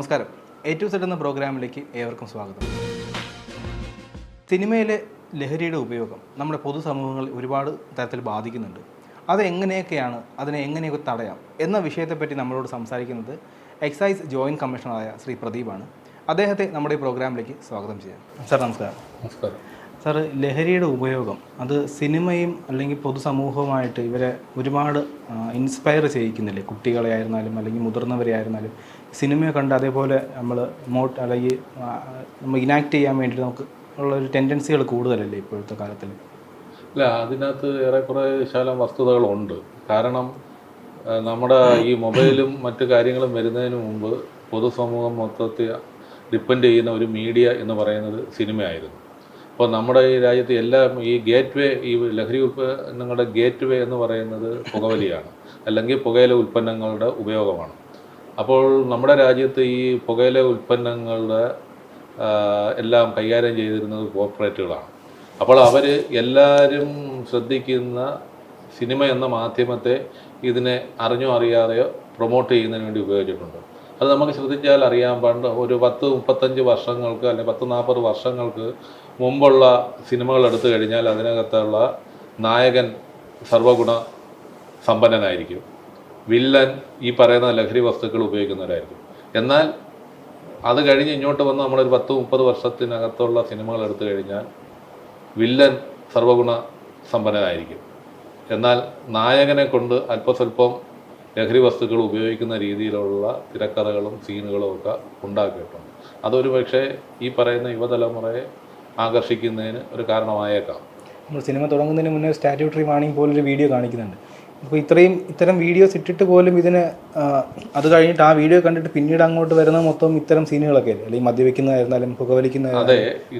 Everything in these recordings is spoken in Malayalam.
നമസ്കാരം. എ ടു സെഡ് എന്ന പ്രോഗ്രാമിലേക്ക് ഏവർക്കും സ്വാഗതം. സിനിമയിലെ ലഹരിയുടെ ഉപയോഗം നമ്മുടെ പൊതുസമൂഹങ്ങളിൽ ഒരുപാട് തരത്തിൽ ബാധിക്കുന്നുണ്ട്. അത് എങ്ങനെയൊക്കെയാണ് അതിനെ എങ്ങനെയൊക്കെ തടയാം എന്ന വിഷയത്തെപ്പറ്റി നമ്മളോട് സംസാരിക്കുന്നത് എക്സൈസ് ജോയിന്റ് കമ്മീഷണറായ ശ്രീ പ്രദീപാണ്. അദ്ദേഹത്തെ നമ്മുടെ ഈ പ്രോഗ്രാമിലേക്ക് സ്വാഗതം ചെയ്യാം. സർ നമസ്കാരം. നമസ്കാരം. സാർ ലഹരിയുടെ ഉപയോഗം അത് സിനിമയും അല്ലെങ്കിൽ പൊതുസമൂഹവുമായിട്ട് ഇവരെ ഒരുപാട് ഇൻസ്പയർ ചെയ്യിക്കുന്നില്ലേ? കുട്ടികളെ ആയിരുന്നാലും അല്ലെങ്കിൽ മുതിർന്നവരെ ആയിരുന്നാലും സിനിമയെ കണ്ട് അതേപോലെ നമ്മൾ മോട്ട് അല്ലെങ്കിൽ നമ്മൾ ഇനാക്ട് ചെയ്യാൻ വേണ്ടി നമുക്ക് ഉള്ള ഒരു ടെൻഡൻസികൾ കൂടുതലല്ലേ ഇപ്പോഴത്തെ കാലത്തിൽ അല്ല അതിനകത്ത് ഏറെക്കുറെ ശകലം വസ്തുതകളുണ്ട്. കാരണം നമ്മുടെ ഈ മൊബൈലും മറ്റു കാര്യങ്ങളും വരുന്നതിന് മുമ്പ് പൊതുസമൂഹം മൊത്തത്തിൽ ഡിപ്പെൻഡ് ചെയ്യുന്ന ഒരു മീഡിയ എന്ന് പറയുന്നത് സിനിമയായിരുന്നു. അപ്പോൾ നമ്മുടെ ഈ രാജ്യത്ത് എല്ലാം ഈ ഗേറ്റ് വേ ഈ ലഹരി ഉൽപ്പന്നങ്ങളുടെ ഗേറ്റ് വേ എന്ന് പറയുന്നത് പുകവലിയാണ്. അല്ലെങ്കിൽ പുകയില ഉൽപ്പന്നങ്ങളുടെ ഉപയോഗമാണ്. അപ്പോൾ നമ്മുടെ രാജ്യത്ത് ഈ പുകയില ഉൽപ്പന്നങ്ങളുടെ എല്ലാം കൈകാര്യം ചെയ്തിരുന്നത് കോർപ്പറേറ്റുകളാണ്. അപ്പോൾ അവർ എല്ലാവരും ശ്രദ്ധിക്കുന്ന സിനിമ എന്ന മാധ്യമത്തെ ഇതിനെ അറിഞ്ഞോ അറിയാതെയോ പ്രൊമോട്ട് ചെയ്യുന്നതിന് വേണ്ടി ഉപയോഗിച്ചിട്ടുണ്ട്. അത് നമുക്ക് ശ്രദ്ധിച്ചാൽ അറിയാൻ പണ്ട് ഒരു പത്ത് മുപ്പത്തഞ്ച് വർഷങ്ങൾക്ക് അല്ലെങ്കിൽ പത്ത് നാൽപ്പത് വർഷങ്ങൾക്ക് മുമ്പുള്ള സിനിമകൾ എടുത്തു കഴിഞ്ഞാൽ അതിനകത്തുള്ള നായകൻ സർവഗുണ സമ്പന്നനായിരിക്കും. വില്ലൻ ഈ പറയുന്ന ലഹരി വസ്തുക്കൾ ഉപയോഗിക്കുന്നവരായിരിക്കും. എന്നാൽ അത് കഴിഞ്ഞ് ഇങ്ങോട്ട് വന്ന് നമ്മളൊരു പത്ത് മുപ്പത് വർഷത്തിനകത്തുള്ള സിനിമകൾ എടുത്തു കഴിഞ്ഞാൽ വില്ലൻ സർവഗുണ സമ്പന്നനായിരിക്കും. എന്നാൽ നായകനെ കൊണ്ട് അല്പസ്വല്പം ലഹരി വസ്തുക്കൾ ഉപയോഗിക്കുന്ന രീതിയിലുള്ള തിരക്കഥകളും സീനുകളും ഒക്കെ ഉണ്ടാക്കിയിട്ടുണ്ട്. അതൊരു പക്ഷേ ഈ പറയുന്ന യുവതലമുറയെ ആകർഷിക്കുന്നതിന് ഒരു കാരണമായേക്കാം. നമ്മൾ സിനിമ തുടങ്ങുന്നതിന് മുന്നേ സ്റ്റാറ്റ്യൂട്ടറി വാണിംഗ് പോലൊരു വീഡിയോ കാണിക്കുന്നുണ്ട്. അപ്പോൾ ഇത്രയും ഇത്തരം വീഡിയോസ് ഇട്ടിട്ട് പോലും ഇതിന് അത് കഴിഞ്ഞിട്ട് ആ വീഡിയോ കണ്ടിട്ട് പിന്നീട് അങ്ങോട്ട് വരുന്ന മൊത്തം ഇത്തരം സീനുകളൊക്കെ അല്ലേ? അല്ലെങ്കിൽ മദ്യപിക്കുന്നതായിരുന്നാലും പുകവലിക്കുന്ന അതെ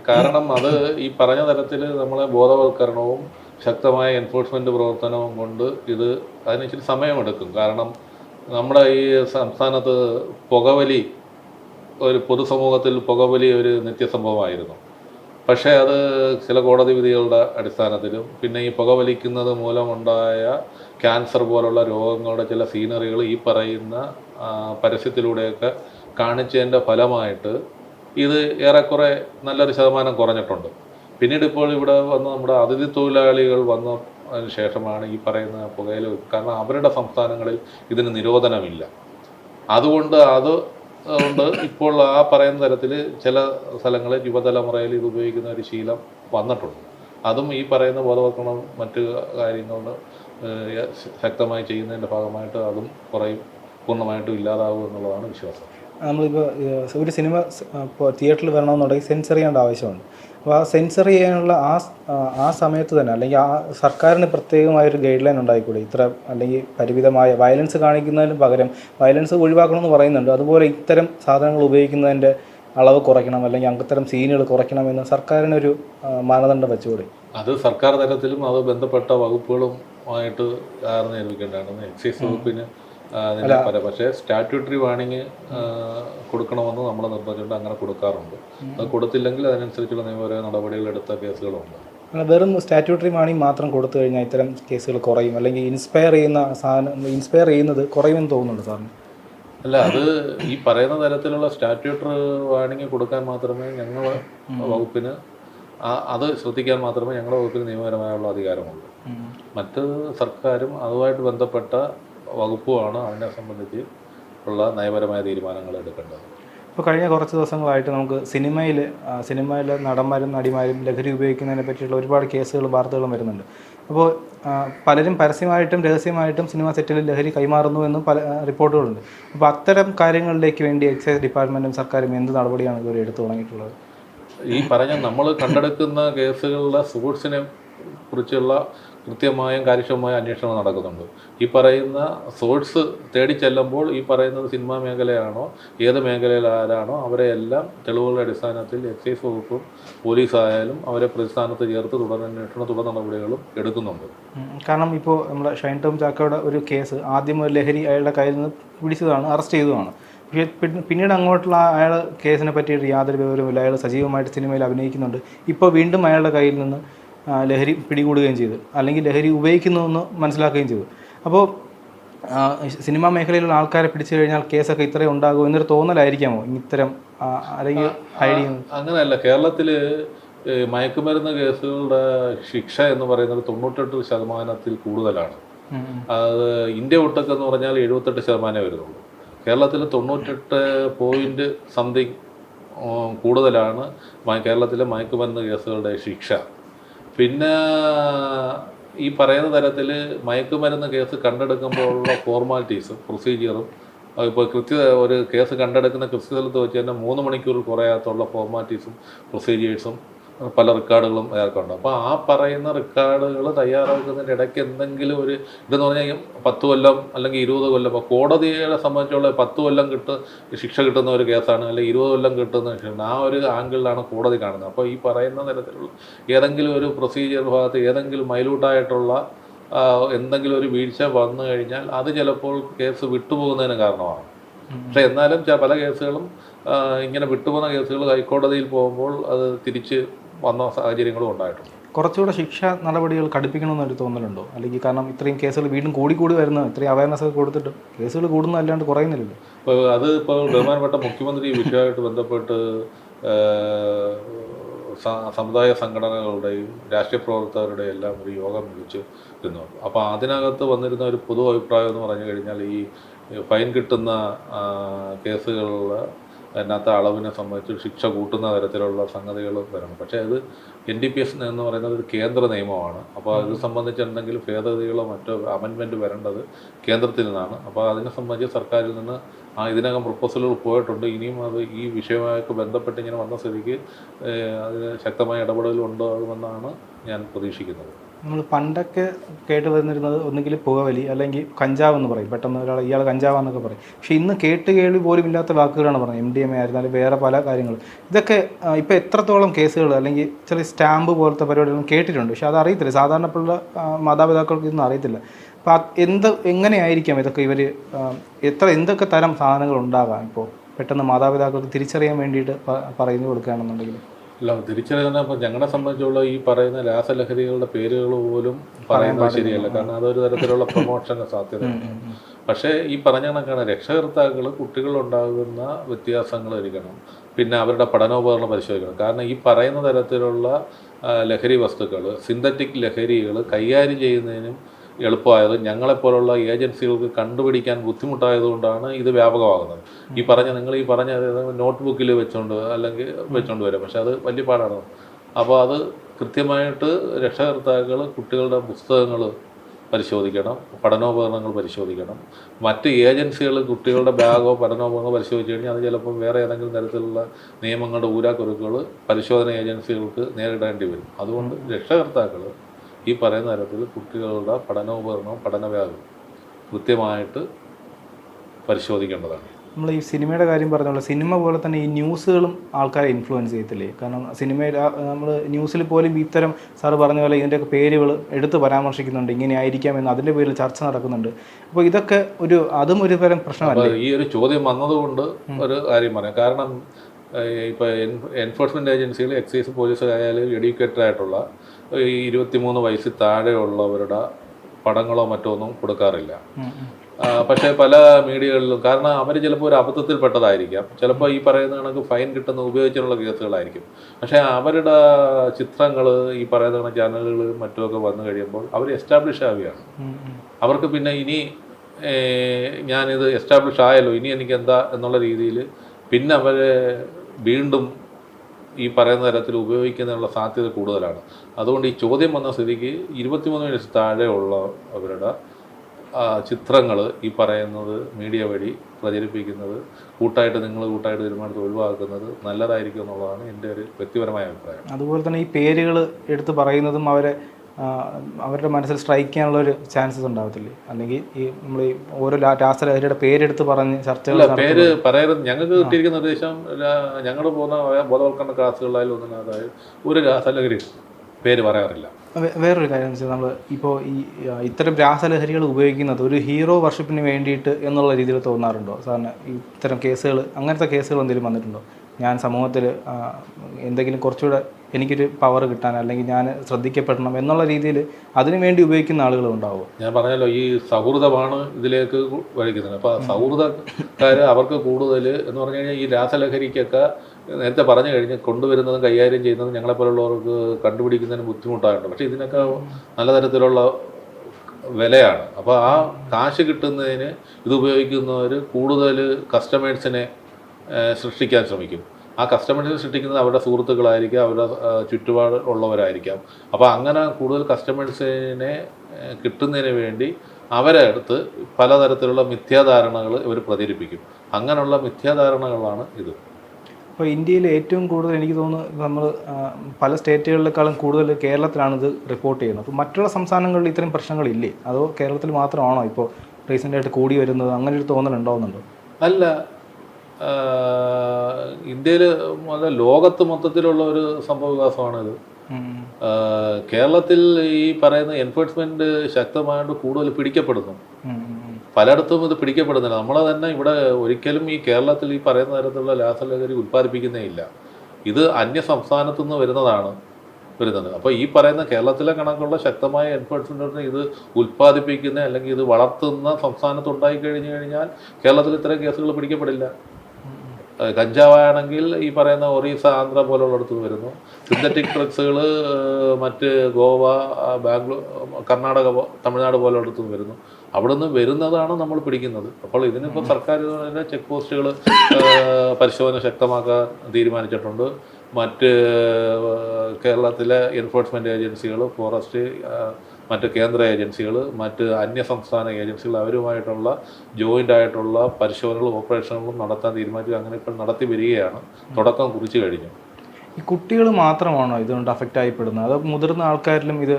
കാരണം അത് ഈ പറഞ്ഞ തരത്തിൽ നമ്മളെ ബോധവൽക്കരണവും ശക്തമായ എൻഫോഴ്സ്മെന്റ് പ്രവർത്തനവും കൊണ്ട് ഇത് അതിന് ഇച്ചിരി സമയമെടുക്കും. കാരണം നമ്മുടെ ഈ സംസ്ഥാനത്ത് പുകവലി ഒരു പൊതുസമൂഹത്തിൽ പുകവലി ഒരു നിത്യസംഭവമായിരുന്നു. പക്ഷേ അത് ചില കോടതി വിധികളുടെ അടിസ്ഥാനത്തിലും പിന്നെ ഈ പുകവലിക്കുന്നത് മൂലമുണ്ടായ ക്യാൻസർ പോലുള്ള രോഗങ്ങളുടെ ചില സീനറികൾ ഈ പറയുന്ന പരസ്യത്തിലൂടെയൊക്കെ കാണിച്ചതിന്റെ ഫലമായിട്ട് ഇത് ഏറെക്കുറെ നല്ലൊരു ശതമാനം കുറഞ്ഞിട്ടുണ്ട്. പിന്നീട് ഇപ്പോൾ ഇവിടെ വന്ന് നമ്മുടെ അതിഥി തൊഴിലാളികൾ വന്ന ശേഷമാണ് ഈ പറയുന്ന പുകയില കാരണം അവരുടെ സംസ്ഥാനങ്ങളിൽ ഇതിന് നിരോധനമില്ല. അതുകൊണ്ട് അത് കൊണ്ട് ഇപ്പോൾ ആ പറയുന്ന തരത്തിൽ ചില സ്ഥലങ്ങളിൽ യുവതലമുറയിൽ ഇത് ഉപയോഗിക്കുന്ന ഒരു ശീലം വന്നിട്ടുണ്ട്. അതും ഈ പറയുന്ന ബോധവൽക്കരണം മറ്റ് കാര്യങ്ങളുടെ ശക്തമായി ചെയ്യുന്നതിന്റെ ഭാഗമായിട്ട് അതും കുറയും പൂർണമായിട്ടും ഇല്ലാതാവും എന്നുള്ളതാണ് വിശ്വാസം. നമ്മളിപ്പോൾ ഒരു സിനിമ തിയേറ്ററിൽ വരണമെന്നുണ്ടെങ്കിൽ സെൻസർ ചെയ്യേണ്ട ആവശ്യമുണ്ട്. അപ്പോൾ ആ സെൻസർ ചെയ്യാനുള്ള ആ ആ, സമയത്ത് തന്നെ അല്ലെങ്കിൽ ആ സർക്കാരിന് പ്രത്യേകമായൊരു ഗൈഡ് ലൈൻ ഉണ്ടായിക്കൂടെ? ഇത്ര അല്ലെങ്കിൽ പരിമിതമായ വയലൻസ് കാണിക്കുന്നതിന് പകരം വയലൻസ് ഒഴിവാക്കണമെന്ന് പറയുന്നുണ്ട്. അതുപോലെ ഇത്തരം സാധനങ്ങൾ ഉപയോഗിക്കുന്നതിന്റെ അളവ് കുറയ്ക്കണം അല്ലെങ്കിൽ അത്തരം സീനുകൾ കുറയ്ക്കണം എന്ന് സർക്കാരിനൊരു മാനദണ്ഡം വെച്ചുകൂടെ? അത് സർക്കാർ തലത്തിലും അത് ബന്ധപ്പെട്ട വകുപ്പുകളുമായിട്ട് ആർന്ന് ഏൽപ്പിക്കേണ്ടതാണ് എക്സൈസ് വകുപ്പിന് പക്ഷേ സ്റ്റാറ്റ്യൂട്ടറി വാണിങ് കൊടുക്കണമെന്ന് നമ്മൾ നിർബന്ധിച്ചുകൊണ്ട് അങ്ങനെ കൊടുക്കാറുണ്ട്. അത് കൊടുത്തില്ലെങ്കിൽ അതിനനുസരിച്ചുള്ള നിയമപരമായ നടപടികൾ എടുത്ത കേസുകളുണ്ട്. വെറും സ്റ്റാറ്റ്യൂട്ടറി വാണിങ് മാത്രം കൊടുത്തു കഴിഞ്ഞാൽ ഇത്തരം കേസുകൾ കുറയും? അല്ലെങ്കിൽ ഇൻസ്പയർ ചെയ്യുന്ന സാധനം ഇൻസ്പയർ ചെയ്യുന്നത് കുറയുമെന്ന് തോന്നുന്നുണ്ട് സാറിന്? അല്ല അത് ഈ പറയുന്ന തരത്തിലുള്ള സ്റ്റാറ്റ്യൂട്ടറി വാണിംഗ് കൊടുക്കാൻ മാത്രമേ ഞങ്ങൾ വകുപ്പിന് അത് ശ്രദ്ധിക്കാൻ മാത്രമേ ഞങ്ങളുടെ വകുപ്പിന് നിയമപരമായുള്ള അധികാരമുള്ളൂ. മറ്റ് സർക്കാരും അതുമായിട്ട് ബന്ധപ്പെട്ട വകുപ്പുമാണ് അതിനെ സംബന്ധിച്ച് ഉള്ള നയപരമായ തീരുമാനങ്ങൾ എടുക്കേണ്ടത്. ഇപ്പോൾ കഴിഞ്ഞ കുറച്ച് ദിവസങ്ങളായിട്ട് നമുക്ക് സിനിമയിൽ സിനിമയിലെ നടന്മാരും നടിമാരും ലഹരി ഉപയോഗിക്കുന്നതിനെ പറ്റിയുള്ള ഒരുപാട് കേസുകളും വാർത്തകളും വരുന്നുണ്ട്. അപ്പോൾ പലരും പരസ്യമായിട്ടും രഹസ്യമായിട്ടും സിനിമ സെറ്റിൽ ലഹരി കൈമാറുന്നു എന്നും പല റിപ്പോർട്ടുകളുണ്ട്. അപ്പോൾ അത്തരം കാര്യങ്ങളിലേക്ക് വേണ്ടി എക്സൈസ് ഡിപ്പാർട്ട്മെന്റും സർക്കാരും എന്ത് നടപടിയാണ് ഇതുവരെ എടുത്തു തുടങ്ങിയിട്ടുള്ളത്? ഈ പറഞ്ഞ നമ്മൾ കണ്ടെടുക്കുന്ന കേസുകളിലെ സോഴ്സിനെ കുറിച്ചുള്ള കൃത്യമായും കാര്യക്ഷമമായ അന്വേഷണം നടക്കുന്നുണ്ട്. ഈ പറയുന്ന സോഴ്സ് തേടി ചെല്ലുമ്പോൾ ഈ പറയുന്നത് സിനിമാ മേഖലയാണോ ഏത് മേഖലയിൽ ആരാണോ അവരെ എല്ലാം തെളിവുകളുടെ അടിസ്ഥാനത്തിൽ എക്സൈസ് വകുപ്പും പോലീസായാലും അവരെ പ്രതിസ്ഥാനത്ത് ചേർത്ത് തുടരന്വേഷണ തുടർ നടപടികളും എടുക്കുന്നുണ്ട്. കാരണം ഇപ്പോൾ നമ്മുടെ ഷൈൻ ടോം ചാക്കയുടെ ഒരു കേസ് ആദ്യം ഒരു ലഹരി അയാളുടെ കയ്യിൽ നിന്ന് പിടിച്ചതാണ് അറസ്റ്റ് ചെയ്തതാണ്. പക്ഷേ പിന്നീട് അങ്ങോട്ടുള്ള അയാൾ കേസിനെ പറ്റിയിട്ട് യാതൊരു വിവരവുമില്ല. അയാൾ സജീവമായിട്ട് സിനിമയിൽ അഭിനയിക്കുന്നുണ്ട്. ഇപ്പോൾ വീണ്ടും അയാളുടെ കയ്യിൽ നിന്ന് ലഹരി പിടികൂടുകയും ചെയ്തു. അല്ലെങ്കിൽ ലഹരി ഉപയോഗിക്കുന്നു എന്ന് മനസ്സിലാക്കുകയും ചെയ്തു. അപ്പോൾ സിനിമാ മേഖലയിലുള്ള ആൾക്കാരെ പിടിച്ചു കഴിഞ്ഞാൽ കേസൊക്കെ ഇത്രയും ഉണ്ടാകും എന്നൊരു തോന്നലായിരിക്കാമോ? ഇത്തരം അല്ലെങ്കിൽ ഐഡിയ അങ്ങനെയല്ല. കേരളത്തിൽ മയക്കുമരുന്ന് കേസുകളുടെ ശിക്ഷ എന്ന് പറയുന്നത് തൊണ്ണൂറ്റെട്ട് ശതമാനത്തിൽ കൂടുതലാണ്. അത് ഇന്ത്യ ഒട്ടൊക്കെ എന്ന് പറഞ്ഞാൽ എഴുപത്തെട്ട് ശതമാനമേ വരുന്നുള്ളൂ. കേരളത്തിൽ തൊണ്ണൂറ്റെട്ട് പോയിന്റ് സംതിങ് കൂടുതലാണ് കേരളത്തിലെ മയക്കുമരുന്ന് കേസുകളുടെ ശിക്ഷ. പിന്നെ ഈ പറയുന്ന തരത്തിൽ മയക്കുമരുന്ന് കേസ് കണ്ടെടുക്കുമ്പോഴുള്ള ഫോർമാലിറ്റീസും പ്രൊസീജിയറും ഇപ്പോൾ കൃത്യ ഒരു കേസ് കണ്ടെടുക്കുന്ന കൃത്യസ്ഥലത്ത് വെച്ച് തന്നെ മൂന്ന് മണിക്കൂർ കുറയാത്തുള്ള ഫോർമാലിറ്റീസും പ്രൊസീജിയേഴ്സും പല റെക്കോർഡുകളും അയാൾക്കുണ്ട്. അപ്പോൾ ആ പറയുന്ന റെക്കോർഡുകൾ തയ്യാറാക്കുന്നതിന്റെ ഇടയ്ക്ക് എന്തെങ്കിലും ഒരു ഇതെന്ന് പറഞ്ഞാൽ പത്ത് കൊല്ലം അല്ലെങ്കിൽ ഇരുപത് കൊല്ലം ഇപ്പോൾ കോടതിയെ സംബന്ധിച്ചുള്ള പത്ത് കൊല്ലം കിട്ട് ശിക്ഷ കിട്ടുന്ന ഒരു കേസാണ് അല്ലെങ്കിൽ ഇരുപത് കൊല്ലം കിട്ടുന്ന ശിക്ഷ ആ ഒരു ആംഗിളിലാണ് കോടതി കാണുന്നത്. അപ്പോൾ ഈ പറയുന്ന തരത്തിലുള്ള ഏതെങ്കിലും ഒരു പ്രൊസീജിയർ ഭാഗത്ത് ഏതെങ്കിലും മൈലൂട്ടായിട്ടുള്ള എന്തെങ്കിലും ഒരു വീഴ്ച വന്നു കഴിഞ്ഞാൽ അത് ചിലപ്പോൾ കേസ് വിട്ടുപോകുന്നതിന് കാരണമാണ് പക്ഷേ എന്നാലും പല കേസുകളും ഇങ്ങനെ വിട്ടുപോകുന്ന കേസുകൾ ഹൈക്കോടതിയിൽ പോകുമ്പോൾ അത് തിരിച്ച് വന്ന സാഹചര്യങ്ങളും ഉണ്ടായിട്ടുണ്ട്. കുറച്ചുകൂടെ ശിക്ഷ നടപടികൾ കടുപ്പിക്കണമെന്നൊരു തോന്നലുണ്ടോ? അല്ലെങ്കിൽ കാരണം ഇത്രയും കേസുകൾ വീണ്ടും കൂടി കൂടി വരുന്ന ഇത്രയും അവയർനെസ് ഒക്കെ കൊടുത്തിട്ട് കേസുകൾ കൂടുന്നതല്ലാണ്ട് കുറയുന്നില്ലല്ലോ. ഇപ്പോൾ അത് ഇപ്പോൾ ബഹുമാനപ്പെട്ട മുഖ്യമന്ത്രി ഈ വിഷയമായിട്ട് ബന്ധപ്പെട്ട് സമുദായ സംഘടനകളുടെയും രാഷ്ട്രീയ പ്രവർത്തകരുടെയും എല്ലാം ഒരു യോഗം വിളിച്ച് ഇരുന്നു. അപ്പോൾ അതിനകത്ത് വന്നിരുന്ന ഒരു പൊതു അഭിപ്രായം എന്ന് പറഞ്ഞു കഴിഞ്ഞാൽ ഈ ഫൈൻ കിട്ടുന്ന കേസുകളിൽ അതിനകത്ത് അളവിനെ സംബന്ധിച്ച് ശിക്ഷ കൂട്ടുന്ന തരത്തിലുള്ള സംഗതികൾ വരണം. പക്ഷേ അത് എൻ ഡി പി എസ് എന്ന് പറയുന്നത് ഒരു കേന്ദ്ര നിയമമാണ്. അപ്പോൾ അത് സംബന്ധിച്ച് എന്തെങ്കിലും ഭേദഗതികളോ മറ്റോ അമെൻമെന്റ് വരേണ്ടത് കേന്ദ്രത്തിൽ നിന്നാണ്. അപ്പോൾ അതിനെ സംബന്ധിച്ച് സർക്കാരിൽ നിന്ന് ആ ഇതിനകം പ്രപ്പോസലുകൾ പോയിട്ടുണ്ട്. ഇനിയും അത് ഈ വിഷയവുമായിട്ട് ബന്ധപ്പെട്ട് ഇങ്ങനെ വന്ന സ്ഥിതിക്ക് അതിന് ശക്തമായ ഇടപെടലുകൾ ഉണ്ടാകുമെന്നാണ് ഞാൻ പ്രതീക്ഷിക്കുന്നത്. നമ്മൾ പണ്ടൊക്കെ കേട്ട് വന്നിരുന്നത് ഒന്നുകിൽ പുകവലി അല്ലെങ്കിൽ കഞ്ചാവ് എന്ന് പറയും. പെട്ടെന്ന് ഒരാൾ ഇയാൾ കഞ്ചാവാന്നൊക്കെ പറയും. പക്ഷേ ഇന്ന് കേട്ട് കേൾവി പോലും ഇല്ലാത്ത വാക്കുകളാണ് പറഞ്ഞത് എം ഡി എം എ ആയിരുന്നാലും വേറെ പല കാര്യങ്ങളും ഇതൊക്കെ ഇപ്പോൾ എത്രത്തോളം കേസുകൾ അല്ലെങ്കിൽ ചെറിയ സ്റ്റാമ്പ് പോലത്തെ പരിപാടികളും കേട്ടിട്ടുണ്ട്. പക്ഷേ അത് അറിയത്തില്ല സാധാരണപ്പെട്ട മാതാപിതാക്കൾക്ക് ഇതൊന്നും അറിയത്തില്ല. അപ്പോൾ എന്ത് എങ്ങനെയായിരിക്കാം ഇതൊക്കെ ഇവർ എത്ര എന്തൊക്കെ തരം സാധനങ്ങൾ ഉണ്ടാകാം? ഇപ്പോൾ പെട്ടെന്ന് മാതാപിതാക്കൾക്ക് തിരിച്ചറിയാൻ വേണ്ടിയിട്ട് പറഞ്ഞു കൊടുക്കുകയാണെന്നുണ്ടെങ്കിൽ. അല്ല തിരിച്ചറിയുന്ന ഇപ്പം ഞങ്ങളെ സംബന്ധിച്ചുള്ള ഈ പറയുന്ന രാസലഹരികളുടെ പേരുകൾ പോലും പറയുന്നത് ശരിയല്ല. കാരണം അതൊരു തരത്തിലുള്ള പ്രൊമോഷന് സാധ്യതയുണ്ട് പക്ഷേ ഈ പറഞ്ഞ കണക്കാണ് രക്ഷകർത്താക്കൾ കുട്ടികളുണ്ടാകുന്ന വ്യത്യാസങ്ങൾ ഇരിക്കണം പിന്നെ അവരുടെ പഠനോപകരണം പരിശോധിക്കണം കാരണം ഈ പറയുന്ന തരത്തിലുള്ള ലഹരി വസ്തുക്കൾ സിന്തറ്റിക് ലഹരികൾ കൈകാര്യം ചെയ്യുന്നതിനും എളുപ്പമായത്. ഞങ്ങളെപ്പോലുള്ള ഏജൻസികൾക്ക് കണ്ടുപിടിക്കാൻ ബുദ്ധിമുട്ടായതുകൊണ്ടാണ് ഇത് വ്യാപകമാകുന്നത്. ഈ പറഞ്ഞ നിങ്ങൾ ഈ പറഞ്ഞ നോട്ട് ബുക്കിൽ വെച്ചുകൊണ്ട് അല്ലെങ്കിൽ വെച്ചോണ്ട് വരാം. പക്ഷെ അത് വലിയ പാടാണ്. അപ്പോൾ അത് കൃത്യമായിട്ട് രക്ഷകർത്താക്കൾ കുട്ടികളുടെ പുസ്തകങ്ങൾ പരിശോധിക്കണം പഠനോപകരണങ്ങൾ പരിശോധിക്കണം. മറ്റ് ഏജൻസികൾ കുട്ടികളുടെ ബാഗോ പഠനോപകരണമോ പരിശോധിച്ച് കഴിഞ്ഞാൽ അത് ചിലപ്പോൾ വേറെ ഏതെങ്കിലും തരത്തിലുള്ള നിയമങ്ങളുടെ ഊരാക്കുറുക്കുകൾ പരിശോധന ഏജൻസികൾക്ക് നേരിടേണ്ടി വരും. അതുകൊണ്ട് രക്ഷകർത്താക്കൾ ഈ പറയുന്ന തരത്തിൽ കുട്ടികളുടെ പഠനോപകരണവും പഠന ബാഗും കൃത്യമായിട്ട് പരിശോധിക്കേണ്ടതാണ്. നമ്മൾ ഈ സിനിമയുടെ കാര്യം പറഞ്ഞോളൂ സിനിമ പോലെ തന്നെ ഈ ന്യൂസുകളും ആൾക്കാരെ ഇൻഫ്ലുവൻസ് ചെയ്യത്തില്ലേ? കാരണം സിനിമയിൽ നമ്മൾ ന്യൂസിൽ പോലും ഇത്തരം സാറ് പറഞ്ഞ പോലെ ഇതിന്റെയൊക്കെ പേരുകൾ എടുത്ത് പരാമർശിക്കുന്നുണ്ട് ഇങ്ങനെ ആയിരിക്കാം എന്ന് അതിന്റെ പേരിൽ ചർച്ച നടക്കുന്നുണ്ട്. അപ്പോൾ ഇതൊക്കെ ഒരു അതും ഒരു തരം പ്രശ്നമല്ലേ? ഈ ഒരു ചോദ്യം വന്നതുകൊണ്ട് ഒരു കാര്യം പറയാം. കാരണം ഇപ്പോൾ എൻഫോഴ്സ്മെന്റ് ഏജൻസികൾ എക്സൈസ് പോലീസ് ആയാലും എഡ്യൂക്കേറ്റഡ് ആയിട്ടുള്ള ഈ ഇരുപത്തിമൂന്ന് വയസ്സിൽ താഴെയുള്ളവരുടെ പടങ്ങളോ മറ്റോ ഒന്നും കൊടുക്കാറില്ല. പക്ഷേ പല മീഡിയകളിലും കാരണം അവർ ചിലപ്പോൾ ഒരു അബദ്ധത്തിൽ പെട്ടതായിരിക്കാം ചിലപ്പോൾ ഈ പറയുന്ന കണക്ക് ഫൈൻ കിട്ടുന്ന ഉപയോഗിച്ചുള്ള കേസുകളായിരിക്കും പക്ഷേ അവരുടെ ചിത്രങ്ങൾ ഈ പറയുന്ന കണക്ക് ചാനലുകൾ മറ്റുമൊക്കെ വന്നു കഴിയുമ്പോൾ അവർ എസ്റ്റാബ്ലിഷ് ആവുകയാണ്. അവർക്ക് പിന്നെ ഇനി ഞാനിത് എസ്റ്റാബ്ലിഷ് ആയല്ലോ ഇനി എനിക്ക് എന്താ എന്നുള്ള രീതിയിൽ പിന്നെ അവരെ വീണ്ടും ഈ പറയുന്ന തരത്തിൽ ഉപയോഗിക്കുന്നതിനുള്ള സാധ്യത കൂടുതലാണ്. അതുകൊണ്ട് ഈ ചോദ്യം വന്ന സ്ഥിതിക്ക് ഇരുപത്തിമൂന്ന് വയസ്സ് താഴെയുള്ള അവരുടെ ചിത്രങ്ങൾ ഈ പറയുന്നത് മീഡിയ വഴി പ്രചരിപ്പിക്കുന്നത് കൂട്ടായിട്ട് നിങ്ങൾ കൂട്ടായിട്ട് തീരുമാനത്തിൽ ഒഴിവാക്കുന്നത് നല്ലതായിരിക്കും എന്നുള്ളതാണ് എന്റെ ഒരു വ്യക്തിപരമായ അഭിപ്രായം. അതുപോലെ തന്നെ ഈ പേരുകൾ എടുത്ത് പറയുന്നതും അവരെ അവരുടെ മനസ്സിൽ സ്ട്രൈക്ക് ചെയ്യാനുള്ള ഒരു ചാൻസസ് ഉണ്ടാവത്തില്ലേ? അല്ലെങ്കിൽ ഈ നമ്മൾ ഈ ഓരോ രാസലഹരിയുടെ പേരെടുത്ത് പറഞ്ഞ് ചർച്ചകൾ പേര് പറയരുത്. ഞങ്ങൾക്ക് കിട്ടിയിരിക്കുന്ന നിർദ്ദേശം ഞങ്ങൾ പോകുന്ന ബോധവൽക്കരണ ക്ലാസ്സുകളിലായാലും ഒന്നിനകത്തായാലും ഒരു രാസലഹരി പേര് പറയാറില്ല. വേറൊരു കാര്യം എന്ന് വെച്ചാൽ നമ്മൾ ഇപ്പോൾ ഈ ഇത്തരം രാസലഹരികൾ ഉപയോഗിക്കുന്നത് ഒരു ഹീറോ വർഷിപ്പിന് വേണ്ടിയിട്ട് എന്നുള്ള രീതിയിൽ തോന്നാറുണ്ടോ? സാറിന് ഇത്തരം കേസുകൾ അങ്ങനത്തെ കേസുകൾ എന്തെങ്കിലും വന്നിട്ടുണ്ടോ? ഞാൻ സമൂഹത്തിൽ എന്തെങ്കിലും കുറച്ചുകൂടെ എനിക്കൊരു പവർ കിട്ടാൻ അല്ലെങ്കിൽ ഞാൻ ശ്രദ്ധിക്കപ്പെടണം എന്നുള്ള രീതിയിൽ അതിനു വേണ്ടി ഉപയോഗിക്കുന്ന ആളുകളും ഉണ്ടാവും. ഞാൻ പറഞ്ഞല്ലോ ഈ സൗഹൃദമാണ് ഇതിലേക്ക് വഴിക്കുന്നത്. അപ്പോൾ സൗഹൃദക്കാർ അവർക്ക് കൂടുതൽ എന്ന് പറഞ്ഞു കഴിഞ്ഞാൽ ഈ രാസലഹരിക്കൊക്കെ നേരത്തെ പറഞ്ഞു കഴിഞ്ഞ് കൊണ്ടുവരുന്നതും കൈകാര്യം ചെയ്യുന്നതും ഞങ്ങളെപ്പോലുള്ളവർക്ക് കണ്ടുപിടിക്കുന്നതിന് ബുദ്ധിമുട്ടായിട്ടുണ്ട്. പക്ഷേ ഇതിനൊക്കെ നല്ല തരത്തിലുള്ള വിലയാണ്. അപ്പോൾ ആ കാശ് കിട്ടുന്നതിന് ഇത് ഉപയോഗിക്കുന്നവർ കൂടുതൽ കസ്റ്റമേഴ്സിനെ സൃഷ്ടിക്കാൻ ശ്രമിക്കും. ആ കസ്റ്റമേഴ്സിനെ സൃഷ്ടിക്കുന്നത് അവരുടെ സുഹൃത്തുക്കളായിരിക്കാം അവരുടെ ചുറ്റുപാട് ഉള്ളവരായിരിക്കാം. അപ്പോൾ അങ്ങനെ കൂടുതൽ കസ്റ്റമേഴ്സിനെ കിട്ടുന്നതിന് വേണ്ടി അവരെ അടുത്ത് പലതരത്തിലുള്ള മിഥ്യാധാരണകൾ ഇവർ പ്രചരിപ്പിക്കും. അങ്ങനെയുള്ള മിഥ്യാധാരണകളാണ് ഇത്. അപ്പോൾ ഇന്ത്യയിൽ ഏറ്റവും കൂടുതൽ എനിക്ക് തോന്നുന്നു നമ്മൾ പല സ്റ്റേറ്റുകളിലേക്കാളും കൂടുതൽ കേരളത്തിലാണ് ഇത് റിപ്പോർട്ട് ചെയ്യുന്നത്. അപ്പോൾ മറ്റുള്ള സംസ്ഥാനങ്ങളിൽ ഇത്രയും പ്രശ്നങ്ങളില്ലേ? അതോ കേരളത്തിൽ മാത്രമാണോ ഇപ്പോൾ റീസെന്റായിട്ട് കൂടി വരുന്നത്? അങ്ങനെ ഒരു തോന്നലുണ്ടാവുന്നുണ്ടോ അല്ല ഇന്ത്യയിൽ അല്ല ലോകത്ത് മൊത്തത്തിലുള്ള ഒരു സംഭവ വികാസമാണിത് കേരളത്തിൽ ഈ പറയുന്ന എൻഫോഴ്സ്മെന്റ് ശക്തമായിട്ട് കൂടുതൽ പിടിക്കപ്പെടുന്നു. പലയിടത്തും ഇത് പിടിക്കപ്പെടുന്നില്ല. നമ്മളെ തന്നെ ഇവിടെ ഒരിക്കലും ഈ കേരളത്തിൽ ഈ പറയുന്ന തരത്തിലുള്ള രാസലഹരി ഉത്പാദിപ്പിക്കുന്നേ ഇല്ല. ഇത് അന്യ സംസ്ഥാനത്തു നിന്ന് വരുന്നതാണ് വരുന്നത്. അപ്പോൾ ഈ പറയുന്ന കേരളത്തിലെ കണക്കുള്ള ശക്തമായ എൻഫോഴ്സ്മെന്റ് ഇത് ഉത്പാദിപ്പിക്കുന്ന അല്ലെങ്കിൽ ഇത് വളർത്തുന്ന സംസ്ഥാനത്ത് ഉണ്ടായി കഴിഞ്ഞു കഴിഞ്ഞാൽ കേരളത്തിൽ ഇത്തരം കേസുകൾ പിടിക്കപ്പെടില്ല. കഞ്ചാവാണെങ്കിൽ ഈ പറയുന്ന ഒറീസ ആന്ധ്ര പോലുള്ളിടത്ത് നിന്ന് വരുന്നു സിന്തറ്റിക് ഡ്രഗ്സുകൾ മറ്റ് ഗോവ ബാംഗ്ലൂർ കർണാടക തമിഴ്നാട് പോലുള്ളിടത്ത് നിന്ന് വരുന്നു. അവിടെ നിന്ന് വരുന്നതാണ് നമ്മൾ പിടിക്കുന്നത്. അപ്പോൾ ഇതിനിപ്പോൾ സർക്കാർ ചെക്ക് പോസ്റ്റുകൾ പരിശോധന ശക്തമാക്കാൻ തീരുമാനിച്ചിട്ടുണ്ട്. മറ്റ് കേരളത്തിലെ എൻഫോഴ്സ്മെന്റ് ഏജൻസികൾ ഫോറസ്റ്റ് മറ്റ് കേന്ദ്ര ഏജൻസികൾ മറ്റ് അന്യ സംസ്ഥാന ഏജൻസികൾ അവരുമായിട്ടുള്ള ജോയിന്റ് ആയിട്ടുള്ള പരിശോധനകളും ഓപ്പറേഷനുകളും നടത്താൻ തീരുമാനിച്ചു. അങ്ങനെ ഇപ്പോൾ നടത്തി വരികയാണ്. തുടക്കം കുറിച്ച് കഴിഞ്ഞു. ഈ കുട്ടികൾ മാത്രമാണോ ഇതുകൊണ്ട് അഫക്റ്റ് ആയിപ്പെടുന്നത് അതോ മുതിർന്ന ആൾക്കാരിലും ഇത്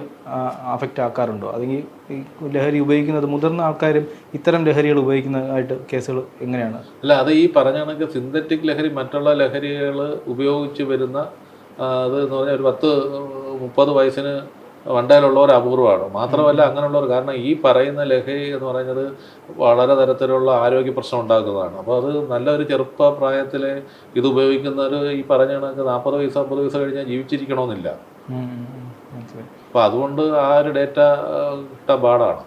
അഫക്റ്റ് ആക്കാറുണ്ടോ? അല്ലെങ്കിൽ ഈ ലഹരി ഉപയോഗിക്കുന്നത് മുതിർന്ന ആൾക്കാരും ഇത്തരം ലഹരികൾ ഉപയോഗിക്കുന്നതായിട്ട് കേസുകൾ എങ്ങനെയാണ്? അല്ല അത് ഈ പറഞ്ഞ കണക്ക് സിന്തറ്റിക് ലഹരി മറ്റുള്ള ലഹരികൾ ഉപയോഗിച്ച് വരുന്ന അത് എന്ന് പറഞ്ഞാൽ ഒരു പത്ത് മുപ്പത് വയസ്സിന് വണ്ടയിലുള്ളവർ അപൂർവമാണ് മാത്രമല്ല അങ്ങനെയുള്ളവർ കാരണം ഈ പറയുന്ന ലഹരി എന്ന് പറയുന്നത് വളരെ തരത്തിലുള്ള ആരോഗ്യ പ്രശ്നം ഉണ്ടാക്കുന്നതാണ്. അപ്പോൾ അത് നല്ലൊരു ചെറുപ്പ പ്രായത്തിൽ ഇത് ഉപയോഗിക്കുന്നവർ ഈ പറഞ്ഞ കണക്ക് നാൽപ്പത് വയസ്സ് അമ്പത് വയസ്സ് കഴിഞ്ഞാൽ ജീവിച്ചിരിക്കണമെന്നില്ല. അപ്പോൾ അതുകൊണ്ട് ആ ഒരു ഡേറ്റ കിട്ടാൻ പാടാണ്.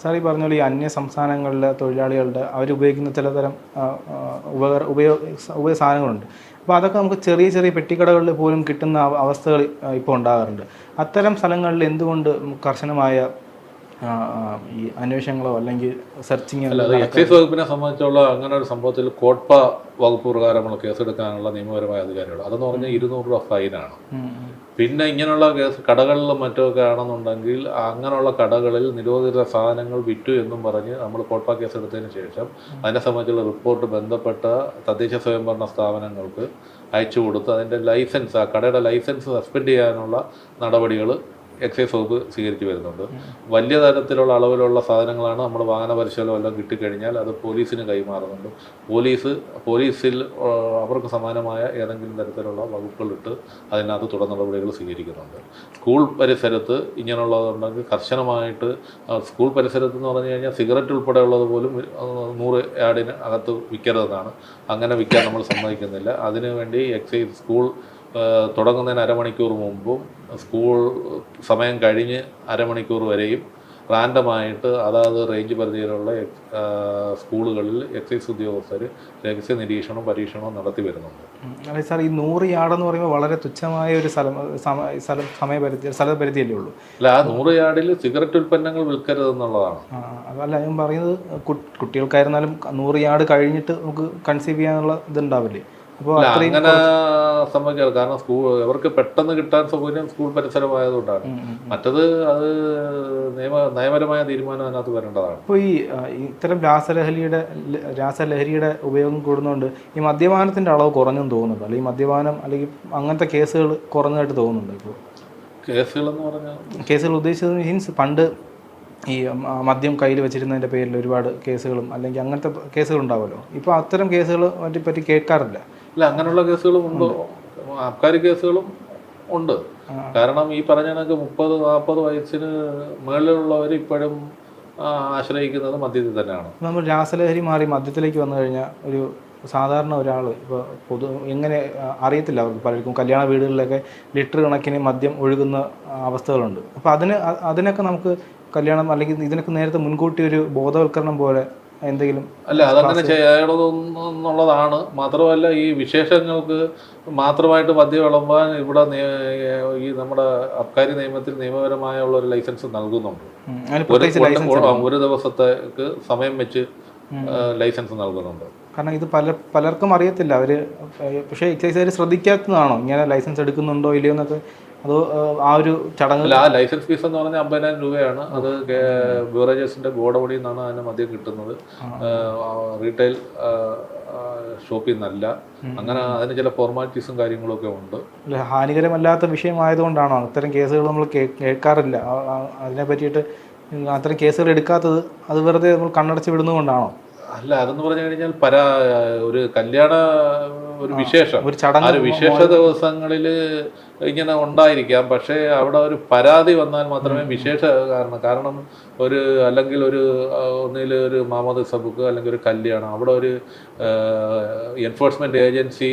സാർ ഈ പറഞ്ഞ പോലെ ഈ അന്യ സംസ്ഥാനങ്ങളിലെ തൊഴിലാളികളുടെ അവരുപയോഗിക്കുന്ന ചിലതരം ഉപകര ഉപയോഗ ഉപയോഗ സാധനങ്ങളുണ്ട്. അപ്പോൾ അതൊക്കെ നമുക്ക് ചെറിയ ചെറിയ പെട്ടിക്കടകളിൽ പോലും കിട്ടുന്ന അവ- അവസ്ഥകൾ ഇപ്പോൾ ഉണ്ടാകാറുണ്ട്. അത്തരം സ്ഥലങ്ങളിൽ എന്തുകൊണ്ട് കർശനമായ ഈ അന്വേഷണങ്ങളോ അല്ലെങ്കിൽ സെർച്ചിങ് എക്സൈസ് വകുപ്പിനെ സംബന്ധിച്ചുള്ള അങ്ങനെ ഒരു സംഭവത്തിൽ കോട്ട വകുപ്പ് പ്രകാരമുള്ള കേസെടുക്കാനുള്ള നിയമപരമായ അധികാരികൾ. അതെന്ന് പറഞ്ഞാൽ ഇരുന്നൂറ് രൂപ ഫൈനാണ്. പിന്നെ ഇങ്ങനെയുള്ള കേസ് കടകളിലും മറ്റുമൊക്കെ ആണെന്നുണ്ടെങ്കിൽ അങ്ങനെയുള്ള കടകളിൽ നിരോധിത സാധനങ്ങൾ വിറ്റു എന്നും പറഞ്ഞ് നമ്മൾ കോട്ട കേസ് എടുത്തതിന് ശേഷം അതിനെ സംബന്ധിച്ചുള്ള റിപ്പോർട്ട് ബന്ധപ്പെട്ട തദ്ദേശ സ്വയംഭരണ സ്ഥാപനങ്ങൾക്ക് അയച്ചു കൊടുത്ത് അതിന്റെ ലൈസൻസ് ആ കടയുടെ ലൈസൻസ് സസ്പെൻഡ് ചെയ്യാനുള്ള നടപടികൾ എക്സൈസ് വകുപ്പ് സ്വീകരിച്ചു വരുന്നുണ്ട്. വലിയ തരത്തിലുള്ള അളവിലുള്ള സാധനങ്ങളാണ് നമ്മൾ വാഹന പരിശോധന എല്ലാം കിട്ടിക്കഴിഞ്ഞാൽ അത് പോലീസിന് കൈമാറുന്നുണ്ട്. പോലീസ് പോലീസിൽ അവർക്ക് സമാനമായ ഏതെങ്കിലും തരത്തിലുള്ള വകുപ്പുകളിട്ട് അതിനകത്ത് തുടർ നടപടികൾ സ്വീകരിക്കുന്നുണ്ട്. സ്കൂൾ പരിസരത്ത് ഇങ്ങനെയുള്ളതുണ്ടെങ്കിൽ കർശനമായിട്ട് സ്കൂൾ പരിസരത്ത് എന്ന് പറഞ്ഞു കഴിഞ്ഞാൽ സിഗരറ്റ് ഉൾപ്പെടെയുള്ളത് പോലും നൂറ് യാർഡിന് അകത്ത് വിൽക്കരുതെന്നാണ്. അങ്ങനെ വിൽക്കാൻ നമ്മൾ സമ്മതിക്കുന്നില്ല. അതിനുവേണ്ടി എക്സൈസ് സ്കൂൾ തുടങ്ങുന്നതിന് അരമണിക്കൂർ മുമ്പും സ്കൂൾ സമയം കഴിഞ്ഞ് അരമണിക്കൂർ വരെയും റാൻഡമായിട്ട് അതാത് റേഞ്ച് പരിധിയിലുള്ള സ്കൂളുകളിൽ എക്സൈസ് ഉദ്യോഗസ്ഥർ രഹസ്യ നിരീക്ഷണവും പരീക്ഷണവും നടത്തി വരുന്നുണ്ട്. അല്ലെ സാർ ഈ നൂറ് യാർഡെന്ന് പറയുമ്പോൾ വളരെ തുച്ഛമായ ഒരു സ്ഥലം സമയപരിധി സ്ഥലം സമയപരിധി സ്ഥലപരിധിയല്ലേ ഉള്ളൂ? അല്ല ആ നൂറ് യാർഡിൽ സിഗരറ്റ് ഉൽപ്പന്നങ്ങൾ വിൽക്കരുതെന്നുള്ളതാണ് എന്നുള്ളതാണ്. അതല്ല ഞാൻ പറയുന്നത് കുട്ടികൾക്കായിരുന്നാലും നൂറ് യാർഡ് കഴിഞ്ഞിട്ട് നമുക്ക് കൺസീവ് ചെയ്യാനുള്ള ഇതുണ്ടാവില്ലേ? അങ്ങനെ സംഭവിക്കാറ് കാരണം സ്കൂൾ അവർക്ക് പെട്ടെന്ന് കിട്ടാൻ സൗകര്യം സ്കൂൾ പരിസരമായതുകൊണ്ടാണ്. മറ്റത് അത് നിയമ നയപരമായ തീരുമാനം അതിനകത്ത് വരേണ്ടതാണ്. അപ്പോൾ ഈ ഇത്തരം രാസലഹരിയുടെ രാസലഹരിയുടെ ഉപയോഗം കൂടുന്നതുകൊണ്ട് ഈ മദ്യപാനത്തിന്റെ അളവ് കുറഞ്ഞെന്ന് തോന്നുന്നുണ്ട്? അല്ലെങ്കിൽ മദ്യപാനം അല്ലെങ്കിൽ അങ്ങനത്തെ കേസുകൾ കുറഞ്ഞതായിട്ട് തോന്നുന്നുണ്ട് ഇപ്പോൾ? കേസുകളെന്ന് പറഞ്ഞാൽ കേസുകൾ ഉദ്ദേശിച്ചത് മീൻസ് പണ്ട് ഈ മദ്യം കയ്യിൽ വെച്ചിരുന്നതിന്റെ പേരിൽ ഒരുപാട് കേസുകളും അല്ലെങ്കിൽ അങ്ങനത്തെ കേസുകൾ ഉണ്ടാവുമല്ലോ ഇപ്പോൾ അത്തരം കേസുകൾ പറ്റി പറ്റി കേൾക്കാറില്ല. അല്ല അങ്ങനെയുള്ള കേസുകളും ഉണ്ടോ? ആബ്കാരി കേസുകളും ഉണ്ട്. കാരണം ഈ പറഞ്ഞ കണക്ക് മുപ്പത് നാൽപ്പത് വയസ്സിന് മുകളിലുള്ളവർ ഇപ്പോഴും ആശ്രയിക്കുന്നത് മദ്യത്തിൽ തന്നെയാണ്. നമ്മൾ രാസലഹരി മാറി മദ്യത്തിലേക്ക് വന്നു കഴിഞ്ഞാൽ ഒരു സാധാരണ ഒരാൾ ഇപ്പോൾ പൊതു എങ്ങനെ അറിയത്തില്ല അവർക്ക് പലർക്കും. കല്യാണ വീടുകളിലൊക്കെ ലിറ്റർ കണക്കിന് മദ്യം ഒഴുകുന്ന അവസ്ഥകളുണ്ട്. അപ്പോൾ അതിന് അതിനൊക്കെ നമുക്ക് കല്യാണം അല്ലെങ്കിൽ ഇതിനൊക്കെ നേരത്തെ മുൻകൂട്ടി ഒരു ബോധവൽക്കരണം പോലെ എന്തെങ്കിലും അല്ല അതങ്ങനെ ചെയ്യണമെന്നുള്ളതാണ് മാത്രമല്ല ഈ വിശേഷങ്ങൾക്ക് മാത്രമായിട്ട് മദ്യം വിളമ്പാൻ ഇവിടെ ഈ നമ്മുടെ അബ്കാരി നിയമത്തിൽ നിയമപരമായ ഉള്ള ഒരു ലൈസൻസ് നൽകുന്നുണ്ട് ഒരു ദിവസത്തേക്ക് സമയം വെച്ച് ലൈസൻസ് നൽകുന്നുണ്ട്. കാരണം ഇത് പല പലർക്കും അറിയത്തില്ല. അവർ പക്ഷേ എക്സൈസുകാർ ശ്രദ്ധിക്കാത്തതാണോ? ഇങ്ങനെ ലൈസൻസ് എടുക്കുന്നുണ്ടോ ഇല്ലയോ എന്നൊക്കെ അതോ ആ, ഒരു ചടങ്ങ്? ആ ലൈസൻസ് ഫീസ് എന്ന് പറഞ്ഞാൽ അമ്പതിനായിരം രൂപയാണ്. അത് ബിവറേജസിന്റെ ഗോഡൌണിൽ നിന്നാണ് അതിന് മദ്യം കിട്ടുന്നത്. റീറ്റെയിൽ ഷോപ്പിൽ നിന്നല്ല. അങ്ങനെ അതിന് ചില ഫോർമാലിറ്റീസും കാര്യങ്ങളും ഒക്കെ ഉണ്ട്. ഹാനികരമല്ലാത്ത വിഷയമായതുകൊണ്ടാണോ അത്തരം കേസുകൾ നമ്മൾ കേൾക്കാറില്ല? അതിനെ പറ്റിയിട്ട് അത്തരം കേസുകൾ എടുക്കാത്തത് അത് വെറുതെ നമ്മൾ കണ്ണടച്ച് വിടുന്നതുകൊണ്ടാണോ? അല്ല അതെന്ന് പറഞ്ഞു കഴിഞ്ഞാൽ പരാ ഒരു കല്യാണ ഒരു വിശേഷം. ഒരു ചടങ്ങ് വിശേഷ ദിവസങ്ങളിൽ ഇങ്ങനെ ഉണ്ടായിരിക്കാം. പക്ഷേ അവിടെ ഒരു പരാതി വന്നാൽ മാത്രമേ വിശേഷ കാരണം കാരണം ഒരു അല്ലെങ്കിൽ ഒരു ഒന്നിൽ ഒരു മാമോദ് സബുക്ക് അല്ലെങ്കിൽ ഒരു കല്യാണം. അവിടെ ഒരു എൻഫോഴ്സ്മെന്റ് ഏജൻസി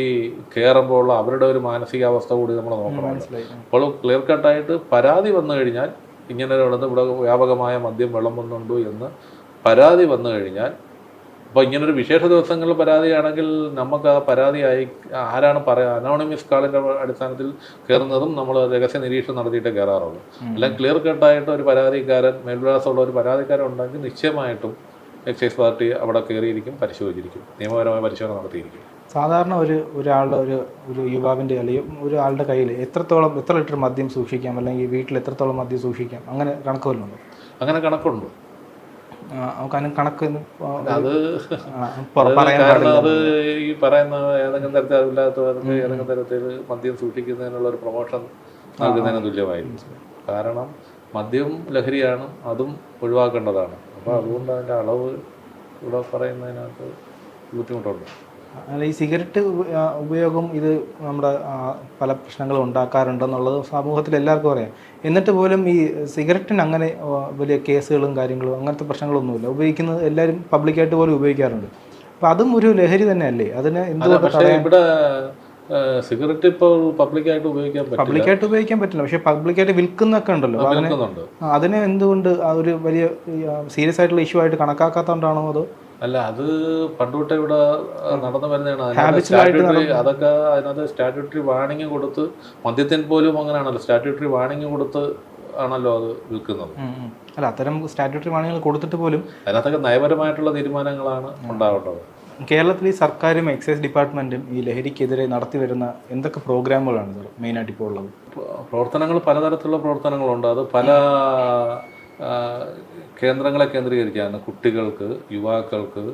കയറുമ്പോൾ അവരുടെ ഒരു മാനസികാവസ്ഥ കൂടി നമ്മൾ നോക്കണം. അപ്പോൾ ക്ലിയർ കട്ടായിട്ട് പരാതി വന്നു കഴിഞ്ഞാൽ ഇങ്ങനെ ഇവിടെ വ്യാപകമായ മദ്യം വിളമ്പുന്നുണ്ടോ എന്ന് പരാതി വന്നു കഴിഞ്ഞാൽ അപ്പോൾ ഇങ്ങനൊരു വിശേഷ ദിവസങ്ങളിൽ പരാതിയാണെങ്കിൽ നമുക്ക് ആ പരാതി അയ ആരാണ് പറയാ അനോണിമസ് കാളിന്റെ അടിസ്ഥാനത്തിൽ കയറുന്നതും നമ്മൾ രഹസ്യ നിരീക്ഷണം നടത്തിയിട്ട് കയറാറുള്ളൂ അല്ലെങ്കിൽ ക്ലിയർ കട്ടായിട്ട് ഒരു പരാതിക്കാരൻ മേൽവിലാസമുള്ള ഒരു പരാതിക്കാരൻ ഉണ്ടെങ്കിൽ നിശ്ചയമായിട്ടും എക്സൈസ് പാർട്ടി അവിടെ കയറിയിരിക്കും പരിശോധിച്ചിരിക്കും നിയമപരമായ പരിശോധന നടത്തിയിരിക്കും. സാധാരണ ഒരു ഒരാളുടെ ഒരു ഒരു യുവാവിന്റെ അല്ലെങ്കിൽ ഒരാളുടെ കയ്യിൽ എത്രത്തോളം എത്ര ലിറ്റർ മദ്യം സൂക്ഷിക്കാം? അല്ലെങ്കിൽ വീട്ടിൽ എത്രത്തോളം മദ്യം സൂക്ഷിക്കാം? അങ്ങനെ കണക്ക് വല്ലതും അങ്ങനെ കണക്കുണ്ട്. കണക്ക് അത് കാരണം അത് ഈ പറയുന്ന ഏതെങ്കിലും തരത്തിൽ അതില്ലാത്തവർക്ക് ഏതെങ്കിലും തരത്തിൽ മദ്യം സൂക്ഷിക്കുന്നതിനുള്ള ഒരു പ്രൊമോഷൻ നൽകുന്നതിന് തുല്യമായിരിക്കും. കാരണം മദ്യം ലഹരിയാണ് അതും ഒഴിവാക്കേണ്ടതാണ്. അപ്പോൾ അതുകൊണ്ട് അതിന്റെ അളവ് ഇവിടെ പറയുന്നതിനകത്ത് ബുദ്ധിമുട്ടുണ്ട്. ഈ സിഗരറ്റ് ഉപയോഗം ഇത് നമ്മുടെ പല പ്രശ്നങ്ങളും ഉണ്ടാക്കാറുണ്ടെന്നുള്ളത് സമൂഹത്തിൽ എല്ലാവർക്കും അറിയാം. എന്നിട്ട് പോലും ഈ സിഗരറ്റിന് അങ്ങനെ വലിയ കേസുകളും കാര്യങ്ങളും അങ്ങനത്തെ പ്രശ്നങ്ങളൊന്നുമില്ല. ഉപയോഗിക്കുന്നത് എല്ലാവരും പബ്ലിക്കായിട്ട് പോലും ഉപയോഗിക്കാറുണ്ട്. അപ്പം അതും ഒരു ലഹരി തന്നെയല്ലേ? അതിന് എന്തുകൊണ്ട് ഇവിടെ സിഗരറ്റ് ഇപ്പോൾ പബ്ലിക്കായിട്ട് ഉപയോഗിക്കാൻ പറ്റില്ല. പബ്ലിക്കായിട്ട് ഉപയോഗിക്കാൻ പറ്റില്ല. പക്ഷേ പബ്ലിക്കായിട്ട് വിൽക്കുന്നൊക്കെ ഉണ്ടല്ലോ. അതിനെ അതിനെ എന്തുകൊണ്ട് ഒരു വലിയ സീരിയസ് ആയിട്ടുള്ള ഇഷ്യൂ ആയിട്ട് കണക്കാക്കാത്തതുകൊണ്ടാണോ അതോ അല്ല അത് പണ്ട് തൊട്ടേ ഇവിടെ നടന്നു വരുന്നതാണ്. അതൊക്കെ അതിനകത്ത് സ്റ്റാറ്റ്യൂട്ടറി വാണിംഗ് കൊടുത്ത് മദ്യത്തിന് പോലും അങ്ങനെയാണല്ലോ. സ്റ്റാറ്റ്യൂട്ടറി വാണിംഗ് കൊടുത്ത് ആണല്ലോ അത് വിൽക്കുന്നത്. അല്ല അത്തരം സ്റ്റാറ്റ്യൂട്ടറി വാണിംഗ് കൊടുത്തിട്ട് പോലും അതിനകത്തൊക്കെ നയപരമായിട്ടുള്ള തീരുമാനങ്ങളാണ് ഉണ്ടാവേണ്ടത്. കേരളത്തിൽ ഈ സർക്കാരും എക്സൈസ് ഡിപ്പാർട്ട്മെന്റും ഈ ലഹരിക്കെതിരെ നടത്തി വരുന്ന എന്തൊക്കെ പ്രോഗ്രാമുകളാണ് മെയിൻ ആയിട്ട് ഇപ്പോൾ ഉള്ളത്? പ്ര- പ്രവർത്തനങ്ങൾ പലതരത്തിലുള്ള പ്രവർത്തനങ്ങളുണ്ട്. അത് പല കേന്ദ്രങ്ങളെ കേന്ദ്രീകരിച്ചാണ് കുട്ടികൾക്ക് യുവാക്കൾക്ക്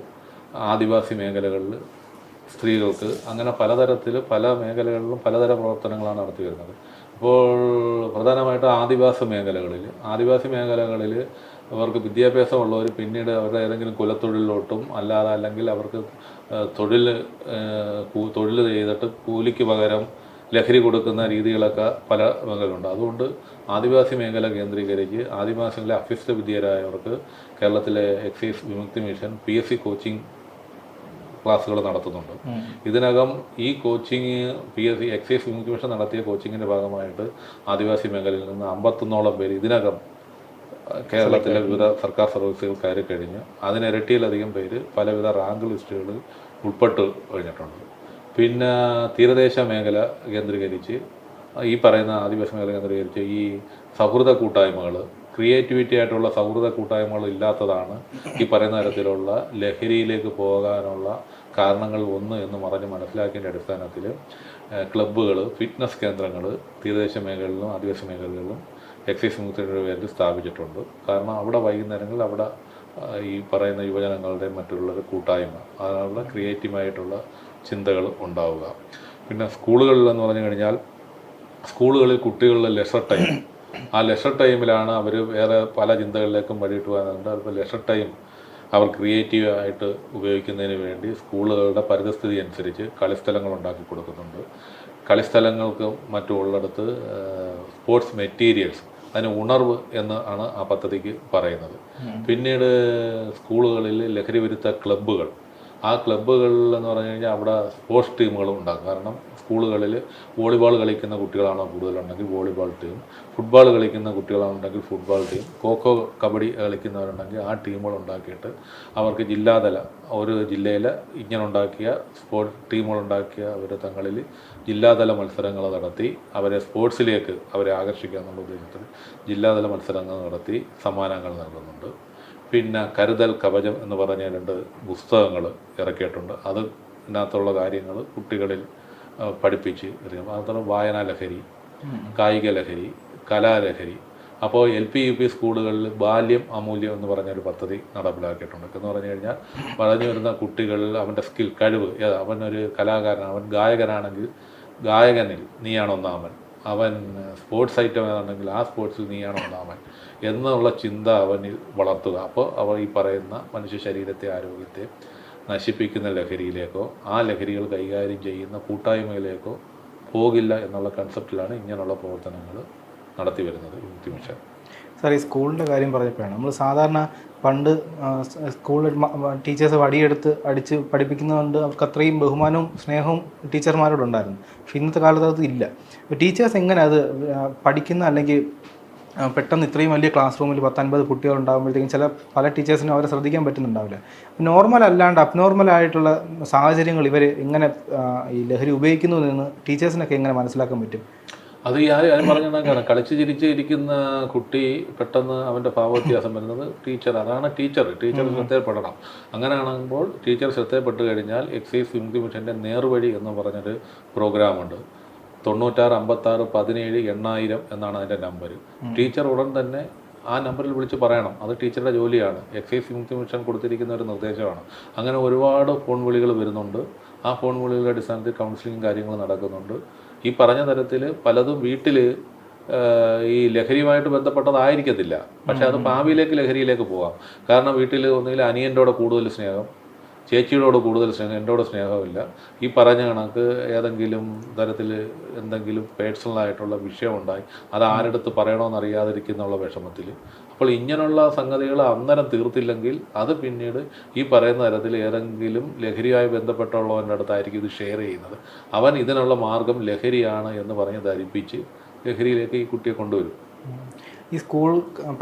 ആദിവാസി മേഖലകളിൽ സ്ത്രീകൾക്ക് അങ്ങനെ പലതരത്തിൽ പല മേഖലകളിലും പലതരം പ്രവർത്തനങ്ങളാണ് നടത്തി വരുന്നത്. അപ്പോൾ പ്രധാനമായിട്ടും ആദിവാസി മേഖലകളിൽ ആദിവാസി മേഖലകളിൽ അവർക്ക് വിദ്യാഭ്യാസമുള്ളവർ പിന്നീട് അവരുടെ ഏതെങ്കിലും കുലത്തൊഴിലിലോട്ടും അല്ലാതെ അല്ലെങ്കിൽ അവർക്ക് തൊഴിൽ തൊഴിൽ ചെയ്തിട്ട് കൂലിക്ക് പകരം ലഹരി കൊടുക്കുന്ന രീതികളൊക്കെ പല മേഖലയുണ്ട് അതുകൊണ്ട് ആദിവാസി മേഖല കേന്ദ്രീകരിച്ച് ആദിവാസികളെ അഭ്യസ്ത വിദ്യരായവർക്ക് കേരളത്തിലെ excise Vimukthi mission P S C coaching ക്ലാസ്സുകൾ നടത്തുന്നുണ്ട്. ഇതിനകം ഈ coaching P S C excise Vimukthi mission നടത്തിയ കോച്ചിങ്ങിന്റെ ഭാഗമായിട്ട് ആദിവാസി മേഖലയിൽ നിന്ന് അമ്പത്തൊന്നോളം പേര് ഇതിനകം കേരളത്തിലെ വിവിധ സർക്കാർ സർവീസുകൾ കയറി കഴിഞ്ഞ് അതിനിരട്ടിയിലധികം പേര് പലവിധ റാങ്ക് ലിസ്റ്റുകളിൽ ഉൾപ്പെട്ട് കഴിഞ്ഞിട്ടുണ്ട്. പിന്നെ തീരദേശ മേഖല കേന്ദ്രീകരിച്ച് ഈ പറയുന്ന ആദിവാസി മേഖല കേന്ദ്രീകരിച്ച് ഈ സൗഹൃദ കൂട്ടായ്മകൾ ക്രിയേറ്റിവിറ്റി ആയിട്ടുള്ള സൗഹൃദ കൂട്ടായ്മകൾ ഇല്ലാത്തതാണ് ഈ പറയുന്ന തരത്തിലുള്ള ലഹരിയിലേക്ക് പോകാനുള്ള കാരണങ്ങൾ ഒന്ന് എന്ന് പറഞ്ഞ് മനസ്സിലാക്കിയതിന്റെ അടിസ്ഥാനത്തിൽ ക്ലബ്ബുകൾ ഫിറ്റ്നസ് കേന്ദ്രങ്ങൾ തീരദേശ മേഖലകളിലും ആദിവാസി മേഖലകളിലും എക്സൈസ് മുക്തിയുടെ പേരിൽ സ്ഥാപിച്ചിട്ടുണ്ട്. കാരണം അവിടെ വൈകുന്നേരങ്ങളിൽ അവിടെ ഈ പറയുന്ന യുവജനങ്ങളുടെ മറ്റുള്ളവരുടെ കൂട്ടായ്മ അതിനുള്ള ക്രിയേറ്റീവായിട്ടുള്ള ചിന്തകൾ ഉണ്ടാവുക. പിന്നെ സ്കൂളുകളിലെന്ന് പറഞ്ഞു കഴിഞ്ഞാൽ സ്കൂളുകളിൽ കുട്ടികളുടെ ലെഷർ ടൈം ആ ലെഷർ ടൈമിലാണ് അവർ വേറെ പല ചിന്തകളിലേക്കും വഴിയിട്ട് പോകുന്നുണ്ട് അപ്പോൾ ലെഷർ ടൈം അവർ ക്രിയേറ്റീവ് ആയിട്ട് ഉപയോഗിക്കുന്നതിന് വേണ്ടി സ്കൂളുകളുടെ പരിതസ്ഥിതി അനുസരിച്ച് കളിസ്ഥലങ്ങൾ ഉണ്ടാക്കി കൊടുക്കുന്നുണ്ട്. കളിസ്ഥലങ്ങൾക്ക് മറ്റും ഉള്ളിടത്ത് സ്പോർട്സ് മെറ്റീരിയൽസ് അതിന് ഉണർവ് എന്ന് ആണ് ആ പദ്ധതിക്ക് പറയുന്നത്. പിന്നീട് സ്കൂളുകളിൽ ലഹരി വിരുദ്ധ ക്ലബ്ബുകൾ ആ ക്ലബ്ബുകളിൽ എന്ന് പറഞ്ഞു കഴിഞ്ഞാൽ അവിടെ സ്പോർട്സ് ടീമുകളും ഉണ്ടാകും. കാരണം സ്കൂളുകളിൽ വോളിബോൾ കളിക്കുന്ന കുട്ടികളാണോ കൂടുതലുണ്ടെങ്കിൽ വോളിബോൾ ടീം ഫുട്ബോൾ കളിക്കുന്ന കുട്ടികളാണെന്നുണ്ടെങ്കിൽ ഫുട്ബോൾ ടീം ഖോഖോ കബഡി കളിക്കുന്നവരുണ്ടെങ്കിൽ ആ ടീമുകൾ ഉണ്ടാക്കിയിട്ട് അവർക്ക് ജില്ലാതല ഒരു ജില്ലയിൽ ഇങ്ങനെ ഉണ്ടാക്കിയ സ്പോർട്സ് ടീമുകൾ ഉണ്ടാക്കിയ അവർ തങ്ങളിൽ ജില്ലാതല മത്സരങ്ങൾ നടത്തി അവരെ സ്പോർട്സിലേക്ക് അവരെ ആകർഷിക്കുക എന്നുള്ള ഉദ്ദേശത്തിൽ ജില്ലാതല മത്സരങ്ങൾ നടത്തി സമ്മാനങ്ങൾ നൽകുന്നുണ്ട്. പിന്നെ കരുതൽ കവചം എന്ന് പറഞ്ഞ രണ്ട് പുസ്തകങ്ങൾ ഇറക്കിയിട്ടുണ്ട്. അത് അതിനകത്തുള്ള കാര്യങ്ങൾ കുട്ടികളിൽ പഠിപ്പിച്ച് മാത്രം വായനാ ലഹരി കായിക ലഹരി കലാലഹരി അപ്പോൾ എൽ പി യു പി സ്കൂളുകളിൽ ബാല്യം അമൂല്യം എന്ന് പറഞ്ഞൊരു പദ്ധതി നടപ്പിലാക്കിയിട്ടുണ്ട്. എന്ന് പറഞ്ഞു കഴിഞ്ഞാൽ വളർന്നു വരുന്ന കുട്ടികളിൽ അവന്റെ സ്കിൽ കഴിവ് അവനൊരു കലാകാരൻ അവൻ ഗായകനാണെങ്കിൽ ഗായകനിൽ നീയാണ് ഒന്നാമൻ അവൻ സ്പോർട്സ് ഐറ്റം ഏതാണെങ്കിൽ ആ സ്പോർട്സിൽ നീയാണ് ഒന്നാമൻ എന്നുള്ള ചിന്ത അവനിൽ വളർത്തുക. അപ്പോൾ അവർ ഈ പറയുന്ന മനുഷ്യ ശരീരത്തെ ആരോഗ്യത്തെ നശിപ്പിക്കുന്ന ലഹരിയിലേക്കോ ആ ലഹരികൾ കൈകാര്യം ചെയ്യുന്ന കൂട്ടായ്മയിലേക്കോ പോകില്ല എന്നുള്ള കൺസെപ്റ്റിലാണ് ഇങ്ങനെയുള്ള പ്രവർത്തനങ്ങൾ നടത്തി വരുന്നത് വിമുക്തി മിഷൻ. സാർ ഈ സ്കൂളിന്റെ കാര്യം പറഞ്ഞപ്പോഴാണ്. നമ്മൾ സാധാരണ പണ്ട് സ്കൂളിൽ ടീച്ചേഴ്സ് വടിയെടുത്ത് അടിച്ച് പഠിപ്പിക്കുന്നതുകൊണ്ട് അവർക്ക് അത്രയും ബഹുമാനവും സ്നേഹവും ടീച്ചർമാരോടുണ്ടായിരുന്നു പക്ഷെ ഇന്നത്തെ കാലത്ത് അത് ഇല്ല. ടീച്ചേഴ്സ് എങ്ങനെ അത് പഠിക്കുന്ന അല്ലെങ്കിൽ പെട്ടെന്ന് ഇത്രയും വലിയ ക്ലാസ് റൂമിൽ പത്തൊൻപത് കുട്ടികൾ ഉണ്ടാകുമ്പോഴത്തേക്കും ചില പല ടീച്ചേഴ്സിനും അവരെ ശ്രദ്ധിക്കാൻ പറ്റുന്നുണ്ടാവില്ല. നോർമൽ അല്ലാണ്ട് അബ്നോർമൽ ആയിട്ടുള്ള സാഹചര്യങ്ങൾ ഇവർ എങ്ങനെ ഈ ലഹരി ഉപയോഗിക്കുന്നു എന്ന് ടീച്ചേഴ്സിനൊക്കെ എങ്ങനെ മനസ്സിലാക്കാൻ പറ്റും? അത് ഈ ആര് പറഞ്ഞതാണ് കളിച്ച് ചിരിച്ച് ഇരിക്കുന്ന കുട്ടി പെട്ടെന്ന് അവന്റെ ഭാവവ്യത്യാസം വരുന്നത് ടീച്ചർ അതാണ് ടീച്ചർ ടീച്ചർ ശ്രദ്ധയിൽപ്പെടണം. അങ്ങനെയാണെങ്കിൽ ടീച്ചർ ശ്രദ്ധയിൽപ്പെട്ട് കഴിഞ്ഞാൽ എക്സൈസ് വിമുക്തി മിഷന്റെ നേർവഴി എന്ന് പറഞ്ഞൊരു പ്രോഗ്രാമുണ്ട് തൊണ്ണൂറ്റാറ് അമ്പത്താറ് പതിനേഴ് എണ്ണായിരം എന്നാണ് അതിന്റെ നമ്പർ ടീച്ചർ ഉടൻ തന്നെ ആ നമ്പറിൽ വിളിച്ച് പറയണം. അത് ടീച്ചറുടെ ജോലിയാണ്. എക്സൈസ് വിമുക്തി മിഷൻ കൊടുത്തിരിക്കുന്ന ഒരു നിർദ്ദേശമാണ്. അങ്ങനെ ഒരുപാട് ഫോൺ വിളികൾ വരുന്നുണ്ട്. ആ ഫോൺ വിളികളുടെ അടിസ്ഥാനത്തിൽ കൗൺസിലിംഗ് കാര്യങ്ങൾ നടക്കുന്നുണ്ട്. ഈ പറഞ്ഞ തരത്തിൽ പലതും വീട്ടിൽ ഈ ലഹരിയുമായിട്ട് ബന്ധപ്പെട്ടതായിരിക്കത്തില്ല. പക്ഷെ അത് ഭാവിയിലേക്ക് ലഹരിയിലേക്ക് പോകാം കാരണം വീട്ടിൽ ഒന്നുകിൽ അനിയന്റെ കൂടുതൽ സ്നേഹം ചേച്ചിയോട് കൂടുതൽ സ്നേഹം എന്നോട് സ്നേഹമില്ല. ഈ പറഞ്ഞ കണക്ക് ഏതെങ്കിലും തരത്തിൽ എന്തെങ്കിലും പേഴ്സണലായിട്ടുള്ള വിഷയം ഉണ്ടായി അത് ആരെടുത്ത് പറയണമെന്ന് അറിയാതിരിക്കുന്നുള്ള വിഷമത്തിൽ അപ്പോൾ ഇങ്ങനെയുള്ള സംഗതികൾ അന്നേരം തീർത്തില്ലെങ്കിൽ അത് പിന്നീട് ഈ പറയുന്ന തരത്തിൽ ഏതെങ്കിലും ലഹരിയായി ബന്ധപ്പെട്ടുള്ളവന്റെ അടുത്തായിരിക്കും ഇത് ഷെയർ ചെയ്യുന്നത്. അവൻ ഇതിനുള്ള മാർഗം ലഹരിയാണ് എന്ന് പറഞ്ഞ് ധരിപ്പിച്ച് ലഹരിയിലേക്ക് ഈ കുട്ടിയെ കൊണ്ടുവരും. ഈ സ്കൂൾ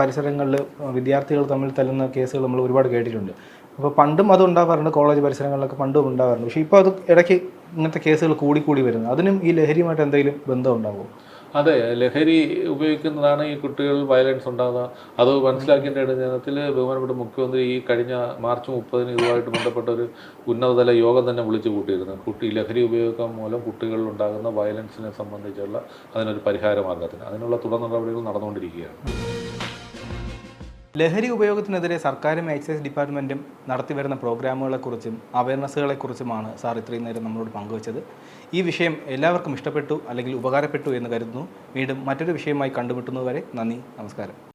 പരിസരങ്ങളിൽ വിദ്യാർത്ഥികൾ തമ്മിൽ തല്ലുന്ന കേസുകൾ നമ്മൾ ഒരുപാട് കേട്ടിട്ടുണ്ട്. അപ്പോൾ പണ്ടും അത് ഉണ്ടാവാറുണ്ട് കോളേജ് പരിസരങ്ങളിലൊക്കെ പണ്ടും ഉണ്ടാവാറുണ്ട്. പക്ഷേ ഇപ്പോൾ അത് ഇടയ്ക്ക് ഇങ്ങനത്തെ കേസുകൾ കൂടി കൂടി വരുന്നു. അതിനും ഈ ലഹരിയുമായിട്ട് എന്തെങ്കിലും ബന്ധം ഉണ്ടാകുമോ അതെ ലഹരി ഉപയോഗിക്കുന്നതാണ് ഈ കുട്ടികൾ വയലൻസ് ഉണ്ടാകുക അത് മനസ്സിലാക്കേണ്ട അടിസ്ഥാനത്തിൽ ബഹുമാനപ്പെട്ട മുഖ്യമന്ത്രി ഈ കഴിഞ്ഞ മാർച്ച് മുപ്പതിന് ഇതുമായിട്ട് ബന്ധപ്പെട്ട ഒരു ഉന്നതതല യോഗം തന്നെ വിളിച്ചു കൂട്ടിയിരുന്നു. കുട്ടി ലഹരി ഉപയോഗം മൂലം കുട്ടികളിൽ ഉണ്ടാകുന്ന വയലൻസിനെ സംബന്ധിച്ചുള്ള അതിനൊരു പരിഹാര മാർഗത്തിന് അതിനുള്ള തുടർ നടപടികൾ നടന്നുകൊണ്ടിരിക്കുകയാണ്. ലഹരി ഉപയോഗത്തിനെതിരെ സർക്കാരും എക്സൈസ് ഡിപ്പാർട്ട്മെന്റും നടത്തിവരുന്ന പ്രോഗ്രാമുകളെക്കുറിച്ചും അവയർനെസ്സുകളെക്കുറിച്ചുമാണ് സാർ ഇത്രയും നേരം നമ്മളോട് പങ്കുവച്ചത്. ഈ വിഷയം എല്ലാവർക്കും ഇഷ്ടപ്പെട്ടു അല്ലെങ്കിൽ ഉപകാരപ്പെട്ടു എന്ന് കരുതുന്നു. വീണ്ടും മറ്റൊരു വിഷയമായി കണ്ടുമുട്ടുന്നതുവരെ നന്ദി നമസ്കാരം.